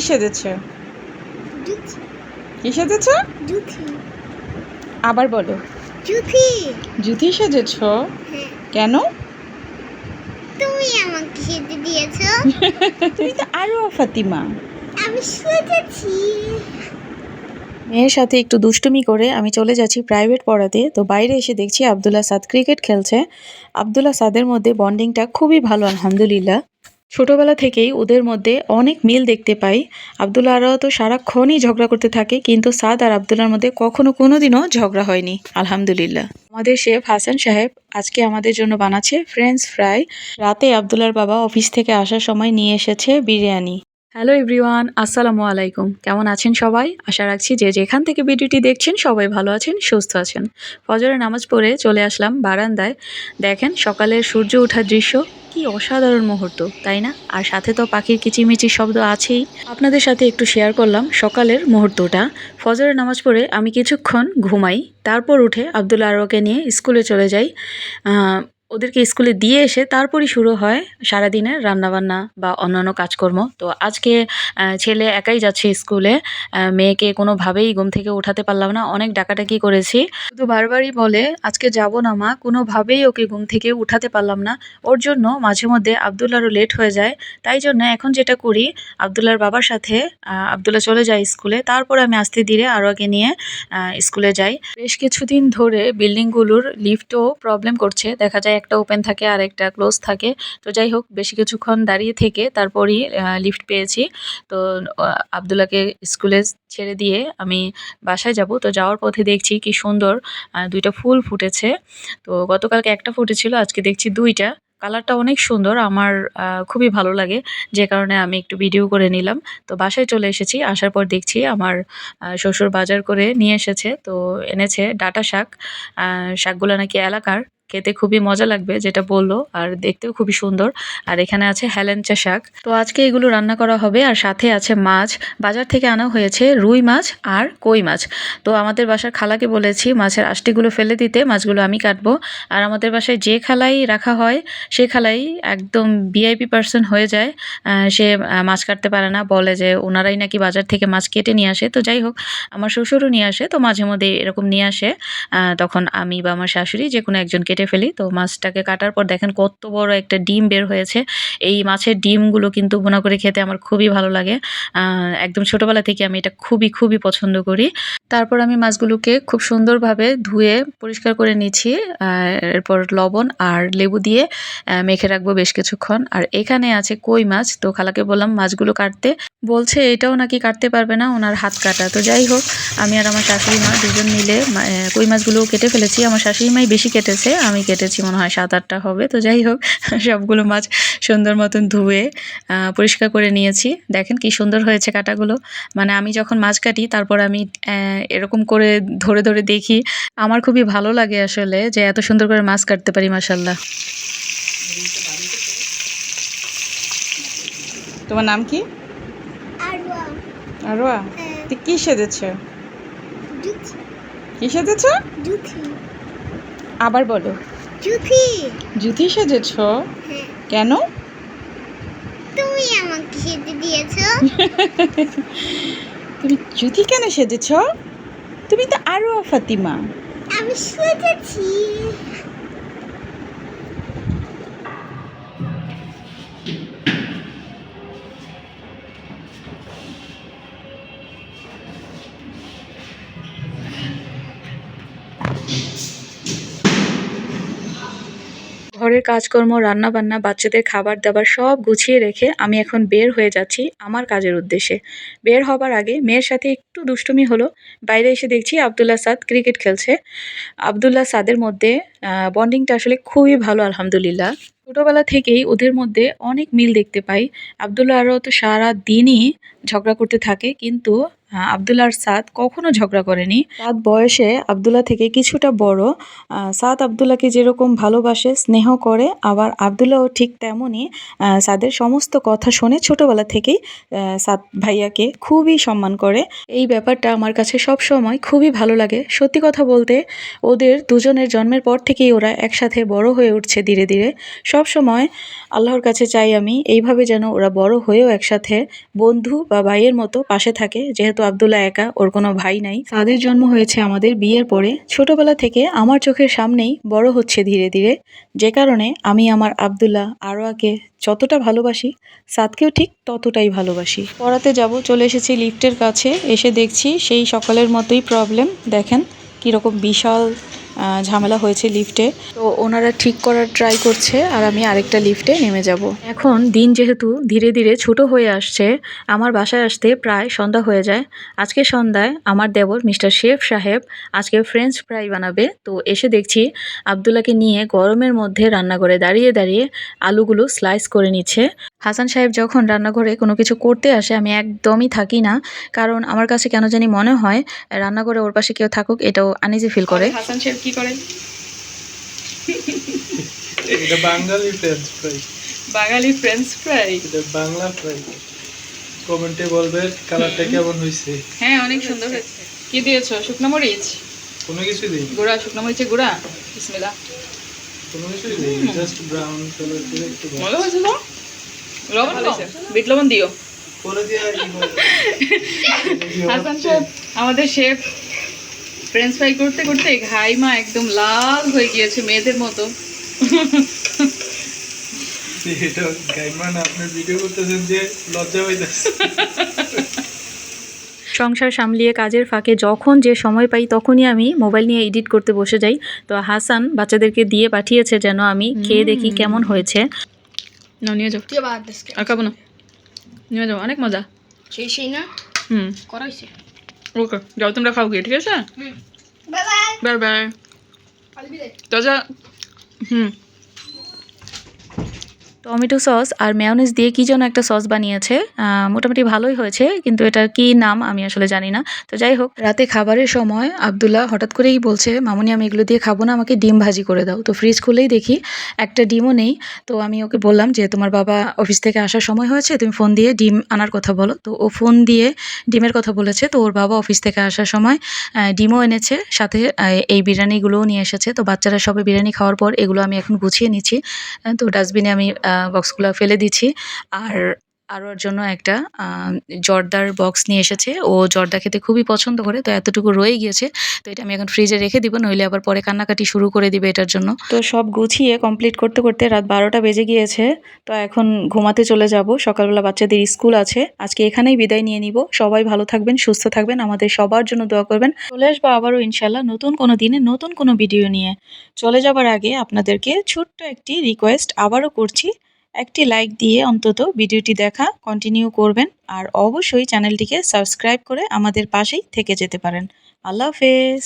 সেজেছে? কি সেজেছ? আবার বলো। জুথি। জুথি সেজেছ? হ্যাঁ। কেন? তুমি আমাকে সেজে দিয়েছ। তুমি তো আরও ফাতিমা। আমি সেজেছি। মেয়ের সাথে একটু দুষ্টুমি করে আমি চলে যাচ্ছি প্রাইভেট পড়াতে। তো বাইরে এসে দেখছি আবদুল্লাহ সাদ ক্রিকেট খেলছে। আবদুল্লাহ সাদের মধ্যে বন্ডিংটা খুবই ভালো আলহামদুলিল্লাহ। ছোটবেলা থেকেই ওদের মধ্যে অনেক মিল দেখতে পাই। আবদুল্লা আরাও তো সারাক্ষণই ঝগড়া করতে থাকে, কিন্তু সাদ আর আবদুল্লার মধ্যে কখনো কোনোদিনও ঝগড়া হয়নি। আলহামদুলিল্লাহ। আমাদের শেফ হাসান সাহেব আজকে আমাদের জন্য বানাচ্ছে ফ্রেঞ্চ ফ্রাই রাতে আবদুল্লার বাবা অফিস থেকে আসার সময় নিয়ে এসেছে বিরিয়ানি। হ্যালো এভরিওয়ান, আসসালামু আলাইকুম। কেমন আছেন সবাই? আশা রাখছি যে যেখান থেকে ভিডিওটি দেখছেন সবাই ভালো আছেন, সুস্থ আছেন। ফজরের নামাজ পড়ে চলে আসলাম বারান্দায়। দেখেন সকালের সূর্য ওঠার দৃশ্য, কি অসাধারণ মুহূর্ত, তাই না? আর সাথে তো পাখির কিচিমিচির শব্দ আছেই। আপনাদের সাথে একটু শেয়ার করলাম সকালের মুহূর্তটা। ফজরের নামাজ পড়ে আমি কিছুক্ষণ ঘুমাই, তারপর উঠে আবদুল্লা আরোকে নিয়ে স্কুলে চলে যাই। ওদেরকে স্কুলে দিয়ে এসে তারপরই শুরু হয় সারাদিনের রান্নাবান্না বা অন্যান্য কাজকর্ম। তো আজকে ছেলে একাই যাচ্ছে স্কুলে মেয়েকে কোনোভাবেই ঘুম থেকে উঠাতে পারলাম না, অনেক ডাকাডাকি করেছি। শুধু বারবারই বলে, আজকে যাব না মা, কোনোভাবেই ওকে ঘুম থেকে উঠাতে পারলাম না। ওর জন্য মাঝে মধ্যে আবদুল্লারও লেট হয়ে যায়। তাই জন্য এখন যেটা করি আবদুল্লার বাবার সাথে আবদুল্লা চলে যায় স্কুলে। তারপর আমি আস্তে ধীরে আরও আগে নিয়ে স্কুলে যাই। বেশ কিছুদিন ধরে বিল্ডিংগুলোর লিফটও প্রবলেম করছে। দেখা যায় একটা ওপেন থাকে, আর একটা ক্লোজ থাকে। তো যাই হোক, বেশি কিছুক্ষণ দাঁড়িয়ে থেকে তারপরই লিফট পেয়েছি। তো আবদুল্লাকে স্কুলে ছেড়ে দিয়ে আমি বাসায় যাব। তো যাওয়ার পথে দেখছি কি সুন্দর দুইটা ফুল ফুটেছে। তো গতকালকে একটা ফুটেছিল, আজকে দেখছি দুইটা। কালারটা অনেক সুন্দর, আমার খুবই ভালো লাগে। যে কারণে আমি একটু ভিডিও করে নিলাম। তো বাসায় চলে এসেছি, আসার পর দেখছি আমার শ্বশুর বাজার করে নিয়ে এসেছে। তো এনেছে ডাটা শাক শাকগুলো নাকি এলাকার। খেতে খুবই মজা লাগবে যেটা বলল, আর দেখতেও খুবই সুন্দর। আর এখানে আছে হেলেঞ্চা শাক। তো আজকে এগুলো রান্না করা হবে, আর সাথে আছে মাছ। বাজার থেকে আনা হয়েছে রুই মাছ আর কই মাছ। তো আমাদের বাসার খালাকে বলেছি, মাছের আষ্টিগুলো ফেলে দিতে, মাছগুলো আমি কাটবো। আর আমাদের বাসায় যে খালাই রাখা হয়, সে খালাই একদম ভিআইপি পার্সন হয়ে যায়। সে মাছ কাটতে পারে না। বলে যে ওনারাই নাকি বাজার থেকে মাছ কেটে নিয়ে আসে। তো যাই হোক, আমার শ্বশুরও নিয়ে আসে, তো মাঝে মধ্যে এরকম নিয়ে আসে। তখন আমি বা আমার শাশুড়ি যে কোনো একজন কেটে ফেলি। তো মাছটাকে কাটার পর দেখেন কত বড় একটা ডিম বের হয়েছে। এই মাছের ডিমগুলো কিন্তু ভুনা করে খেতে আমার খুবই ভালো লাগে। একদম ছোটোবেলা থেকে আমি এটা খুবই খুবই পছন্দ করি। তারপর আমি মাছগুলোকে খুব সুন্দরভাবে ধুয়ে পরিষ্কার করে নিচ্ছি। এরপর লবণ আর লেবু দিয়ে মেখে রাখব বেশ কিছুক্ষণ। আর এখানে আছে কই মাছ? তো খালাকে বললাম, মাছগুলো কাটতে। বলছে, এটাও নাকি কাটতে পারবে না ওনার হাত কাটা। তো যাই হোক, আমি আর আমার শাশুড়ি মা দুজন মিলে কই মাছগুলো কেটে ফেলেছি। আমার শাশুড়ি মাই বেশি কেটেছে আমি কেটেছি মনে হয় সাত আটটা হবে। তো যাই হোক সবগুলো মাছ সুন্দর মতন ধুয়ে পরিষ্কার করে নিয়েছি। দেখেন কি সুন্দর হয়েছে কাটাগুলো। মানে আমি যখন মাছ কাটি তারপর আমি এরকম করে ধরে ধরে দেখি আমার খুবই ভালো লাগে আসলে যে এত সুন্দর করে মাছ কাটতে পারি মাসাল্লাহ তোমার নাম কি? আরোয়া। হ্যাঁ। তুই কি সেজেছ? কি সেজেছ? আবার বলো। জুথি। জুথি সেজেছ? হ্যাঁ। কেন? তুমি আমাকে সেজে দিয়েছ। তুমি জুথি কেন সেজেছ? তুমি তো আরও ফাতিমা। আমি সেজেছি। ঘরের কাজকর্ম রান্না বান্না বাচ্চাদের খাবার দাবার সব গুছিয়ে রেখে আমি এখন বের হয়ে যাচ্ছি আমার কাজের উদ্দেশ্যে। বের হবার আগে মেয়ের সাথে একটু দুষ্টুমি হলো। বাইরে এসে দেখছি আবদুল্লাহ সাদ ক্রিকেট খেলছে। আবদুল্লাহ সাদের মধ্যে বন্ডিংটা আসলে খুবই ভালো, আলহামদুলিল্লাহ। ছোটোবেলা থেকেই ওদের মধ্যে অনেক মিল দেখতে পাই। আবদুল্লাহ আরও তো সারা দিনই ঝগড়া করতে থাকে, কিন্তু আহ, আবদুল্লা আর সাদ কখনো ঝগড়া করেনি। সাদ বয়সে আবদুল্লা থেকে কিছুটা বড়। সাদ আবদুল্লাকে যেরকম ভালোবাসে স্নেহ করে আবার আবদুল্লাও ঠিক তেমনই সাদের সমস্ত কথা শুনে ছোটবেলা থেকেই সাদ ভাইয়াকে খুবই সম্মান করে। এই ব্যাপারটা আমার কাছে সব সময় খুবই ভালো লাগে। সত্যি কথা বলতে ওদের দুজনের জন্মের পর থেকেই ওরা একসাথে বড় হয়ে উঠছে ধীরে ধীরে। সব সময় আল্লাহর কাছে চাই আমি এইভাবে যেন ওরা বড় হয়েও একসাথে বন্ধু বা ভাইয়ের মতো পাশে থাকে যেহেতু আবদুল্লাহ একা, ওর কোনো ভাই নাই। তাদের জন্ম হয়েছে আমাদের বিয়ের পরে। ছোটবেলা থেকে আমার চোখের সামনেই বড় হচ্ছে ধীরে ধীরে। যে কারণে আমি আমার আবদুল্লাহ আরোয়াকে যতটা ভালোবাসি, সাদকেও ঠিক ততটাই ভালোবাসি। পড়াতে যাব, চলে এসেছি লিফটের কাছে। এসে দেখছি সেই সকালের মতোই প্রবলেম দেখেন কীরকম বিশাল ঝামেলা হয়েছে লিফটে। তো ওনারা ঠিক করার ট্রাই করছে আর আমি আরেকটা লিফটে নেমে যাব। এখন দিন যেহেতু ধীরে ধীরে ছোট হয়ে আসছে, আমার বাসায় আসতে প্রায় সন্ধ্যা হয়ে যায়। আজকে সন্ধ্যায় আমার দেবর মিস্টার শেফ সাহেব আজকে ফ্রেঞ্চ ফ্রাই বানাবে। তো এসে দেখছি আবদুল্লাকে নিয়ে গরমের মধ্যে রান্নাঘরে দাঁড়িয়ে দাঁড়িয়ে আলুগুলো স্লাইস করে নিচ্ছে। হাসান সাহেব যখন রান্নাঘরে কোনো কিছু করতে আসে আমি একদমই থাকি না। কারণ আমার কাছে কেন জানি মনে হয় রান্নাঘরে ওর পাশে কেউ থাকুক এটাও আনিজি ফিল করে। হাসান সাহেব কি করেন? এটা বাঙালি ফ্রেঞ্চ ফ্রাই বাঙালি ফ্রেঞ্চ ফ্রাই এটা বাংলা ফ্রাই কমেন্টে বলবে কালারটা কেমন হয়েছে হ্যাঁ অনেক সুন্দর হয়েছে। কি দিয়েছ? শুকনো মরিচ? কোনো কিছু দিই গুঁড়া শুকনো মরিচের গুঁড়া? বিসমিল্লাহ। কোনো কিছু দিই জাস্ট ব্রাউন কালার করে একটু ভালো হয়েছে তো? লবণ বিট লবণ দিও? হাসান সাহেব আমাদের শেফ ফ্রেঞ্চ ফ্রাই করতে করতে ঘাইমা একদম লাল হয়ে গিয়েছে মেয়েদের মতো। এটা গাইমান আপনি ভিডিও করতেছেন যে লজ্জা পাইতেছে। সংসার সামলিয়ে কাজের ফাঁকে যখন যে সময় পাই তখনই আমি মোবাইল নিয়ে এডিট করতে বসে যাই। তো হাসান বাচ্চাদেরকে দিয়ে পাঠিয়েছে যেন আমি খেয়ে দেখি কেমন হয়েছে। না নিয়ে যাও। আর খাব না। নিয়ে যাও অনেক মজা। সেই সেই না? হুম। করাইছে। ওকে যাও তোমরা খাও গিয়ে ঠিক আছে? Bye bye. Bye bye. তাজা হুম। টমেটো সস আর মেয়নিজ দিয়ে কী যেন একটা সস বানিয়েছে মোটামুটি ভালোই হয়েছে, কিন্তু এটার কি নাম আমি আসলে জানি না। তো যাই হোক, রাতে খাবারের সময় আবদুল্লাহ হঠাৎ করেই বলছে, মামুনি, আমি এগুলো দিয়ে খাব না, আমাকে ডিম ভাজি করে দাও। তো ফ্রিজ খুলেই দেখি একটা ডিমও নেই। তো আমি ওকে বললাম যে, তোমার বাবা অফিস থেকে আসার সময় হয়েছে, তুমি ফোন দিয়ে ডিম আনার কথা বলো। তো ও ফোন দিয়ে ডিমের কথা বলেছে। তো ওর বাবা অফিস থেকে আসার সময় ডিমও এনেছে, সাথে এই বিরিয়ানিগুলোও নিয়ে এসেছে। তো বাচ্চারা সবাই বিরিয়ানি খাওয়ার পর এগুলো আমি এখন গুছিয়ে নিচ্ছি। তো ডাস্টবিনে আমি বক্সগুলো ফেলে দিছি আর ওর জন্য একটা জর্দার বক্স নিয়ে এসেছে। ও জর্দা খেতে খুবই পছন্দ করে, তো এতটুকু রয়ে গিয়েছে। তো এটা আমি এখন ফ্রিজে রেখে দিব, নইলে আবার পরে কান্নাকাটি শুরু করে দিবে এটার জন্য। তো সব গুছিয়ে কমপ্লিট করতে করতে রাত বারোটা বেজে গিয়েছে, তো এখন ঘুমাতে চলে যাব। সকালবেলা বাচ্চাদের স্কুল আছে, আজকে এখানেই বিদায় নিয়ে নিব। সবাই ভালো থাকবেন, সুস্থ থাকবেন, আমাদের সবার জন্য দোয়া করবেন। চলে আসব আবারও ইনশাল্লাহ নতুন কোনো দিনে, নতুন কোনো ভিডিও নিয়ে। চলে যাবার আগে আপনাদেরকে ছোট্ট একটি রিকোয়েস্ট আবারও করছি। একটি লাইক দিয়ে অন্তত ভিডিওটি দেখা কন্টিনিউ করবেন, আর অবশ্যই চ্যানেলটিকে সাবস্ক্রাইব করে আমাদের পাশেই থেকে যেতে পারেন। আল্লাহ হাফেজ।